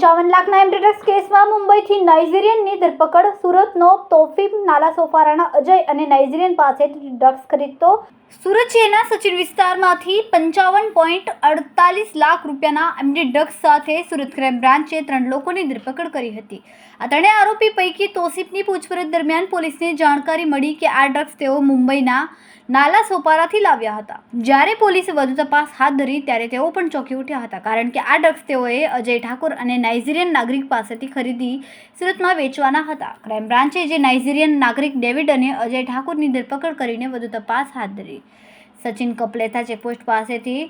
પંચાવન લાખના એમ્બ્રેડર્સ કેસમાં મુંબઈથી નાઇઝેરિયનની ધરપકડ, સુરતનો તોફીમ નાલા સોફારાના અજય અને નાઇજીરિયન પાસેથી ડ્રગ્સ ખરીદતો સુરત શહેરના સચિન વિસ્તારમાંથી પંચાવન પોઈન્ટ અડતાલીસ લાખ રૂપિયાના એમડી ડ્રગ્સ સાથે સુરત ક્રાઇમ બ્રાન્ચે ત્રણ લોકોની ધરપકડ કરી હતી. આ ત્રણેય આરોપી પૈકી તોસીફની પૂછપરછ દરમિયાન પોલીસને જાણકારી મળી કે આ ડ્રગ્સ તેઓ મુંબઈના નાલા સોપારાથી લાવ્યા હતા. જ્યારે પોલીસે વધુ તપાસ હાથ ધરી, ત્યારે તેઓ પણ ચોંકી ઉઠ્યા હતા, કારણ કે આ ડ્રગ્સ તેઓએ અજય ઠાકોર અને નાઇજીરિયન નાગરિક પાસેથી ખરીદી સુરતમાં વેચવાના હતા. ક્રાઇમ બ્રાન્ચે જે નાઇજીરિયન નાગરિક ડેવિડ અને અજય ઠાકુરની ધરપકડ કરીને વધુ તપાસ હાથ ધરી. સચિન કપલેથા ચેકપોસ્ટ પાસેથી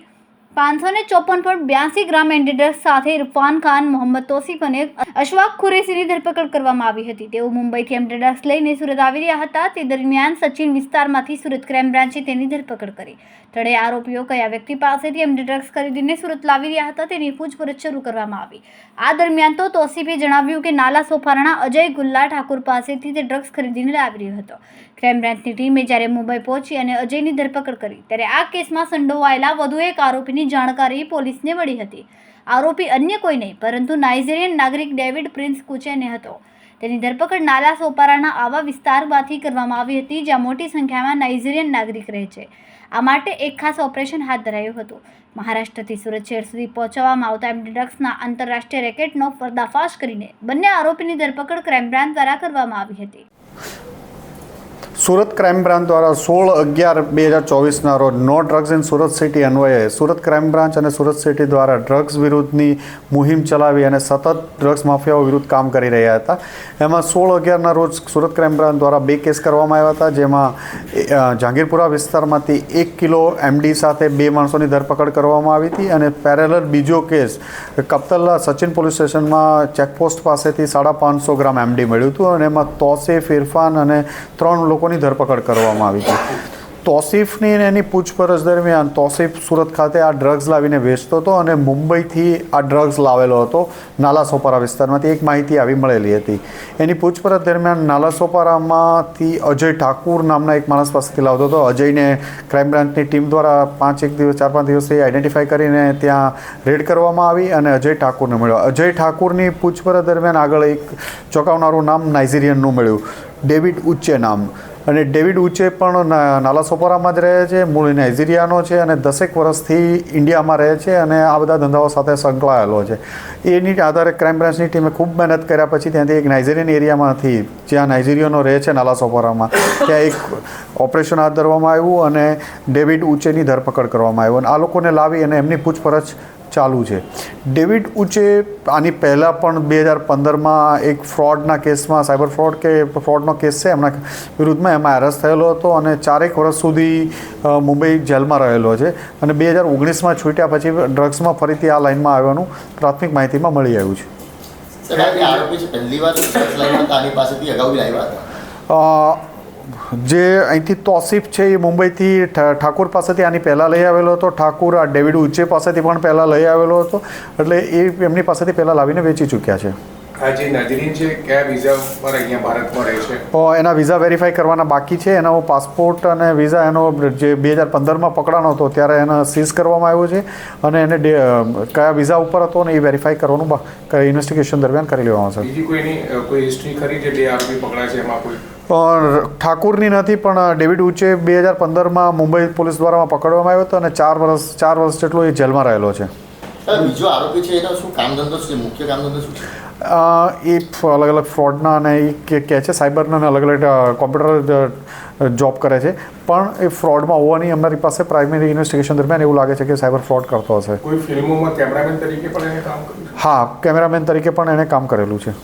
પાંચસો ને ચોપન પોઈન્ટ બ્યાસી ગ્રામ એન્ટીડ્રગ્સ સાથે ઇરફાન ખાન, મોહમ્મદ તોસીફ અને અશવાક ખુરેશીની ધરપકડ કરવામાં આવી હતી. તેઓ મુંબઈથી એન્ટીડ્રગ્સ લઈને સુરત આવી રહ્યા હતા. તે દરમિયાન સચિન વિસ્તારમાંથી સુરત ક્રાઇમ બ્રાન્ચે તેની ધરપકડ કરી. ત્રણેય આરોપીઓ કયા વ્યક્તિ પાસેથી એન્ટીડ્રગ્સ ખરીદીને સુરત લાવી રહ્યા હતા તેની પૂછપરછ શરૂ કરવામાં આવી. આ દરમિયાન તો તોસીફે જણાવ્યું કે નાલા સોફારાના અજય ગુલ્લા ઠાકુર પાસેથી તે ડ્રગ્સ ખરીદીને લાવી રહ્યો હતો. ક્રાઇમ બ્રાન્ચની ટીમે જ્યારે મુંબઈ પહોંચી અને અજયની ધરપકડ કરી, ત્યારે આ કેસમાં સંડોવાયેલા વધુ એક આરોપીની જાણકારી પોલીસને મળી હતી. આરોપી અન્ય કોઈ નહીં પરંતુ નાઇજેરિયન નાગરિક ડેવિડ પ્રિન્સ કુચેને હતો. તેની ધરપકડ નાલા સોપારાના આવા વિસ્તારમાંથી કરવામાં આવી હતી, જ્યાં મોટી સંખ્યામાં નાઇજીરિયન નાગરિક રહે છે. આ માટે એક ખાસ ઓપરેશન હાથ ધરાયું હતું. મહારાષ્ટ્રથી સુરત શહેર સુધી પહોંચવામાં આવતા એમડી ડ્રગ્સના આંતરરાષ્ટ્રીય રેકેટનો પર્દાફાશ કરીને બંને આરોપીની ધરપકડ ક્રાઇમ બ્રાન્ચ દ્વારા કરવામાં આવી હતી. સુરત ક્રાઇમ બ્રાન્ચ દ્વારા સોળ અગિયાર બે હજાર ચોવીસના રોજ no drugs in Surat city અન્વયે સુરત ક્રાઇમ બ્રાન્ચ અને સુરત સિટી દ્વારા ડ્રગ્સ વિરુદ્ધની મુહિમ ચલાવી અને સતત ડ્રગ્સ માફિયાઓ વિરુદ્ધ કામ કરી રહ્યા હતા. એમાં સોળ અગિયારના રોજ સુરત ક્રાઇમ બ્રાન્ચ દ્વારા બે કેસ કરવામાં આવ્યા હતા, જેમાં જાંગીરપુરા વિસ્તારમાંથી એક કિલો એમડી સાથે બે માણસોની ધરપકડ કરવામાં આવી હતી અને પેરેલલ બીજો કેસ કપ્તલ્લા સચિન પોલીસ સ્ટેશનમાં ચેકપોસ્ટ પાસેથી સાડા પાંચસો ગ્રામ એમડી મળ્યું હતું અને એમાં તોસે ઇરફાન અને ત્રણ લોકોની ધરપકડ કરવામાં આવી હતી તોસીફની એની પૂછપરછ દરમિયાન તોસીફ સુરત ખાતે આ ડ્રગ્સ લાવીને વેચતો હતો અને મુંબઈથી આ ડ્રગ્સ લાવેલો હતો. નાલાસોપારા વિસ્તારમાંથી એક માહિતી આવી મળેલી હતી. એની પૂછપરછ દરમિયાન નાલા સોપારામાંથી અજય ઠાકુર નામના એક માણસ પાસેથી લાવતો હતો. અજયને ક્રાઇમ બ્રાન્ચની ટીમ દ્વારા પાંચ એક દિવસ, ચાર પાંચ દિવસથી આઈડેન્ટિફાઈ કરીને ત્યાં રેડ કરવામાં આવી અને અજય ઠાકુરને મળ્યો. અજય ઠાકુરની પૂછપરછ દરમિયાન આગળ એક ચોંકાવનારું નામ નાઇજીરિયનનું મળ્યું. ડેવિડ ઉચ્ચે નામ. અને ડેવિડ ઉચે પણ ના- જ રહે છે, મૂળ નાઇજીરિયાનો છે અને દસેક વર્ષથી ઇન્ડિયામાં રહે છે અને આ બધા ધંધાઓ સાથે સંકળાયેલો છે. એની આધારે ક્રાઇમ બ્રાન્ચની ટીમે ખૂબ મહેનત કર્યા પછી ત્યાંથી એક નાઇજીરિયન એરિયામાંથી, જ્યાં નાઇજીરિયનો રહે છે નાલા સોપારામાં, ત્યાં એક ઓપરેશન હાથ ધરવામાં આવ્યું અને ડેવિડ ઉચેની ધરપકડ કરવામાં આવ્યું અને આ લોકોને લાવી અને એમની પૂછપરછ ચાલુ છે. ડેવિડ ઉચે આની પહેલાં પણ બે હજાર પંદરમાં એક ફ્રોડના કેસમાં સાયબર ફ્રોડ કે ફ્રોડનો કેસ છે એમના વિરુદ્ધમાં એમાં એરેસ્ટ થયેલો હતો અને ચારેક વર્ષ સુધી મુંબઈ જેલમાં રહેલો છે. અને બે હજાર ઓગણીસમાં છૂટ્યા પછી ડ્રગ્સમાં ફરીથી આ લાઇનમાં આવવાનું પ્રાથમિક માહિતીમાં મળી આવ્યું છે. પહેલી વાર પાસેથી અગાઉ લાવ્યા હતા? જે અહીંથી તોસીફ છે એ મુંબઈથી ઠાકુર પાસેથી આની પહેલાં લઈ આવેલો હતો. ઠાકુર આ ડેવિડ ઉચ્ચે પાસેથી પણ પહેલાં લઈ આવેલો હતો. એટલે એ એમની પાસેથી પહેલાં લાવીને વેચી ચૂક્યા છે. આ જે નાઝરીન છે કયા વિઝા પર અહીંયા ભારતમાં રહે છે? તો એના વિઝા વેરીફાઈ કરવાના બાકી છે. એનો પાસપોર્ટ અને વિઝા એનો જે બે હજાર પંદરમાં પકડાનો હતો ત્યારે એને સીઝ કરવામાં આવ્યો છે અને એને ડે- કયા વિઝા ઉપર હતો ને એ વેરીફાઈ કરવાનું ઇન્વેસ્ટિગેશન દરમિયાન કરી લેવામાં આવશે. બીજી કોઈની કોઈ હિસ્ટ્રી ખરી જે બે આરોપી પકડાય છે એમાં કોઈ? પણ ઠાકુરની નથી પણ ડેવિડ ઉચ્ચે બે હજાર પંદરમાં મુંબઈ પોલીસ દ્વારા પકડવામાં આવ્યો હતો અને ચાર વર્ષ ચાર વર્ષ જેટલો એ જેલમાં રહેલો છે. બીજો આરોપી છે એનો શું કામ ધંધો છે? મુખ્ય કામ ધંધો શું છે? એ અલગ અલગ ફ્રોડના અને એ કહે છે સાયબરના અને અલગ અલગ કોમ્પ્યુટર જોબ કરે છે પણ એ ફ્રોડમાં હોવાની અમારી પાસે પ્રાઇમરી ઇન્વેસ્ટિગેશન દરમિયાન એવું લાગે છે કે સાયબર ફ્રોડ કરતો હશે કોઈ ફિલ્મોમાં કેમેરામેન તરીકે પણ એને કામ હા કેમેરામેન તરીકે પણ એણે કામ કરેલું છે